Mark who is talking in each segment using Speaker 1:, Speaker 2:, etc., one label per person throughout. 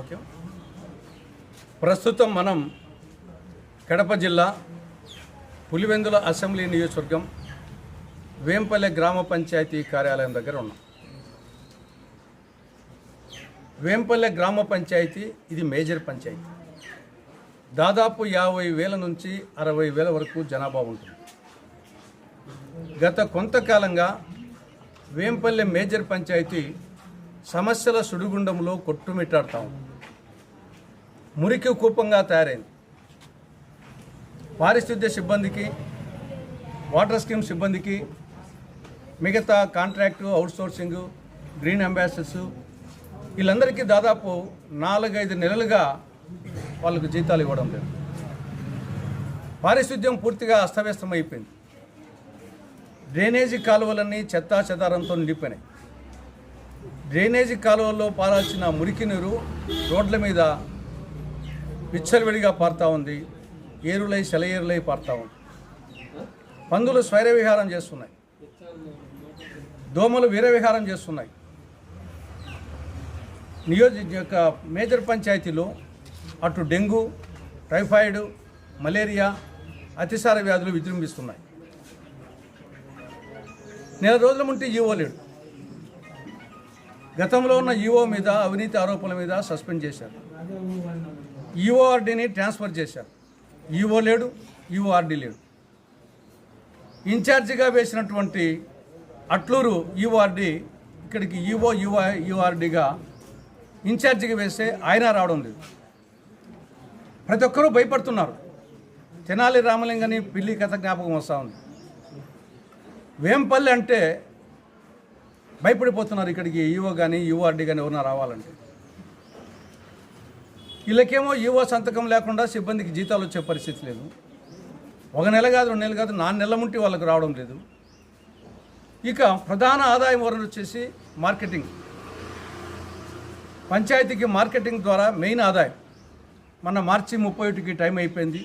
Speaker 1: Okay. ప్రస్తుతం మనం కడప జిల్లా పులివెందుల అసెంబ్లీ నియోజకవర్గం వేంపల్లె గ్రామ పంచాయతీ కార్యాలయం దగ్గర ఉన్నాం. వేంపల్లె గ్రామ పంచాయతీ ఇది మేజర్ పంచాయతీ. దాదాపు యాభై వేల నుంచి అరవై వేల వరకు జనాభా ఉంటుంది. గత కొంతకాలంగా వేంపల్లె మేజర్ పంచాయతీ సమస్యల సుడిగుండంలో కొట్టుమిట్టాడుతా. ఉంది మురికి కూపంగా తయారైంది. పారిశుద్ధ్య సిబ్బందికి వాటర్ స్కీమ్ సిబ్బందికి మిగతా కాంట్రాక్టు అవుట్సోర్సింగ్ గ్రీన్ అంబాసిడర్స్ వీళ్ళందరికీ దాదాపు నాలుగైదు నెలలుగా వాళ్ళకు జీతాలు ఇవ్వడం లేదు. పారిశుద్ధ్యం పూర్తిగా అస్తవ్యస్తం అయిపోయింది డ్రైనేజీ కాలువలన్నీ చెత్తా చెదారంతో నిండిపోయినాయి. డ్రైనేజీ కాలువల్లో పారాల్సిన మురికి నీరు రోడ్ల మీద విచ్చలవిడిగా పారుతూ ఉంది. ఏరులై సెలయేరులై పారుతూ ఉంది. పందులు స్వైర విహారం చేస్తున్నాయి. దోమలు వీరవిహారం చేస్తున్నాయి. నియోజక యొక్క మేజర్ పంచాయతీలో అటు డెంగ్యూ టైఫాయిడ్ మలేరియా అతిసార వ్యాధులు విజృంభిస్తున్నాయి. నెల రోజుల ముంటే ఈవో లేడు. గతంలో ఉన్న ఈవో మీద అవినీతి ఆరోపణల మీద సస్పెండ్ చేశారు. ఈఓఆర్డీని ట్రాన్స్ఫర్ చేశారు. ఈఓ లేడు ఈఓఆర్డీ లేడు. ఇన్ఛార్జిగా వేసినటువంటి అట్లూరు ఈఓఆర్డీ ఇక్కడికి ఈఓ యువ యూఆర్డీగా ఇన్ఛార్జిగా వేస్తే ఆయన రావడం లేదు. ప్రతి ఒక్కరూ భయపడుతున్నారు. తెనాలి రామలింగని పిల్లి కథ జ్ఞాపకం వస్తూ ఉంది. వేంపల్లి అంటే భయపడిపోతున్నారు ఇక్కడికి ఈవో కానీ యూఆర్డీ కానీ ఎవరైనా రావాలంటే. వీళ్ళకేమో ఈవో సంతకం లేకుండా సిబ్బందికి జీతాలు వచ్చే పరిస్థితి లేదు. ఒక నెల కాదు రెండు నెలలు కాదు నాలుగు నెలల ముంటి వాళ్ళకి రావడం లేదు. ఇక ప్రధాన ఆదాయం వనరు వచ్చేసి మార్కెటింగ్. పంచాయతీకి మార్కెటింగ్ ద్వారా మెయిన్ ఆదాయం. మన మార్చి ముప్పై ఒకటికి టైం అయిపోయింది.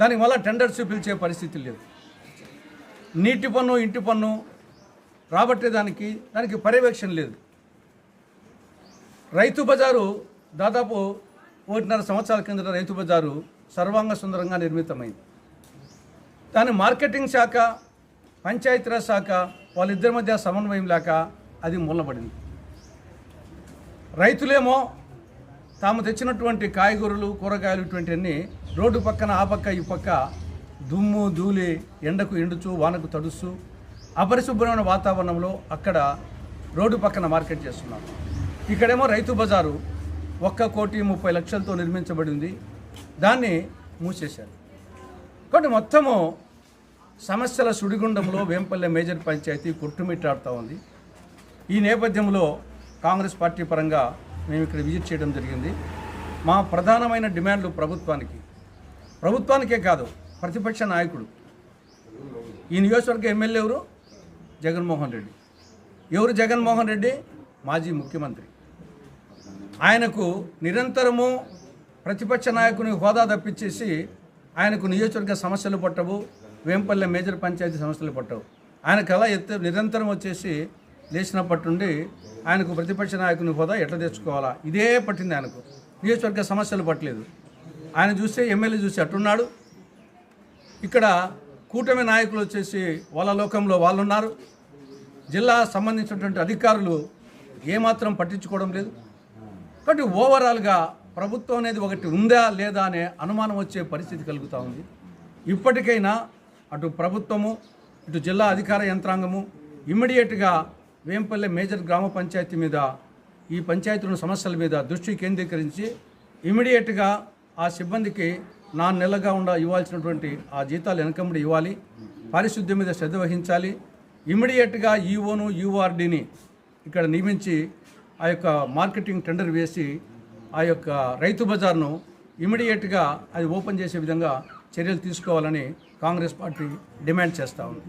Speaker 1: దానికి మళ్ళీ టెండర్స్ పిలిచే పరిస్థితి లేదు. నీటి పన్ను ఇంటి పన్ను రాబట్టేదానికి దానికి పర్యవేక్షణ లేదు. రైతు బజారు దాదాపు ఒకటిన్నర సంవత్సరాల కిందట రైతు బజారు సర్వాంగ సుందరంగా నిర్మితమైంది. దాని మార్కెటింగ్ శాఖ పంచాయతీరాజ్ శాఖ వాళ్ళిద్దరి మధ్య సమన్వయం లేక అది మూలబడింది. రైతులేమో తాము తెచ్చినటువంటి కాయగూరలు కూరగాయలు ఇటువంటివన్నీ రోడ్డు పక్కన ఆ పక్క ఈ పక్క దుమ్ము ధూళి ఎండకు ఎండుచు వానకు తడుస్తూ అపరిశుభ్రమైన వాతావరణంలో అక్కడ రోడ్డు పక్కన మార్కెట్ చేస్తున్నారు. ఇక్కడేమో రైతు బజారు ఒక్క కోటి ముప్పై లక్షలతో నిర్మించబడింది దాన్ని మూసేశారు. కాబట్టి మొత్తము సమస్యల సుడిగుండంలో వేంపల్లె మేజర్ పంచాయతీ కొట్టుమిట్టాడుతూ ఉంది. ఈ నేపథ్యంలో కాంగ్రెస్ పార్టీ పరంగా మేము ఇక్కడ విజిట్ చేయడం జరిగింది. మా ప్రధానమైన డిమాండ్లు ప్రభుత్వానికి. ప్రభుత్వానికే కాదు ప్రతిపక్ష నాయకుడు. ఈ నియోజకవర్గ ఎమ్మెల్యే ఎవరు? జగన్మోహన్ రెడ్డి. ఎవరు జగన్మోహన్ రెడ్డి? మాజీ ముఖ్యమంత్రి. ఆయనకు నిరంతరము ప్రతిపక్ష నాయకుని హోదా తప్పించేసి ఆయనకు నియోజకవర్గ సమస్యలు పట్టవు వేంపల్లె మేజర్ పంచాయతీ సమస్యలు పట్టవు. ఆయన కళ ఎత్తు నిరంతరం వచ్చేసి లేచినప్పటి నుండి ఆయనకు ప్రతిపక్ష నాయకుని హోదా ఎట్లా తెచ్చుకోవాలా? ఇదే పట్టింది ఆయనకు. నియోజకవర్గ సమస్యలు పట్టలేదు. ఆయన చూస్తే ఎమ్మెల్యే చూసి అట్టున్నాడు. ఇక్కడ కూటమి నాయకులు వచ్చేసి వాళ్ళ లోకంలో వాళ్ళు ఉన్నారు జిల్లా సంబంధించినటువంటి అధికారులు ఏమాత్రం పట్టించుకోవడం లేదు. కాబట్టి ఓవరాల్గా ప్రభుత్వం అనేది ఒకటి ఉందా లేదా అనే అనుమానం వచ్చే పరిస్థితి కలుగుతూ ఉంది. ఇప్పటికైనా అటు ప్రభుత్వము ఇటు జిల్లా అధికార యంత్రాంగము ఇమ్మీడియట్గా వేంపల్లె మేజర్ గ్రామ పంచాయతీ మీద ఈ పంచాయతీల సమస్యల మీద దృష్టి కేంద్రీకరించి ఇమ్మీడియట్గా ఆ సిబ్బందికి నాలుగు నెలలుగా ఉండ ఇవ్వాల్సినటువంటి ఆ జీతాలు వెనకమ్మడి ఇవ్వాలి. పారిశుద్ధ్యం మీద శ్రద్ధ వహించాలి. ఇమీడియట్గా ఈఓను యూఆర్డీని ఇక్కడ నియమించి ఆ యొక్క మార్కెటింగ్ టెండర్ వేసి ఆ యొక్క రైతు బజార్ను ఇమీడియట్గా అది ఓపెన్ చేసే విధంగా చర్యలు తీసుకోవాలని కాంగ్రెస్ పార్టీ డిమాండ్ చేస్తూ ఉంది.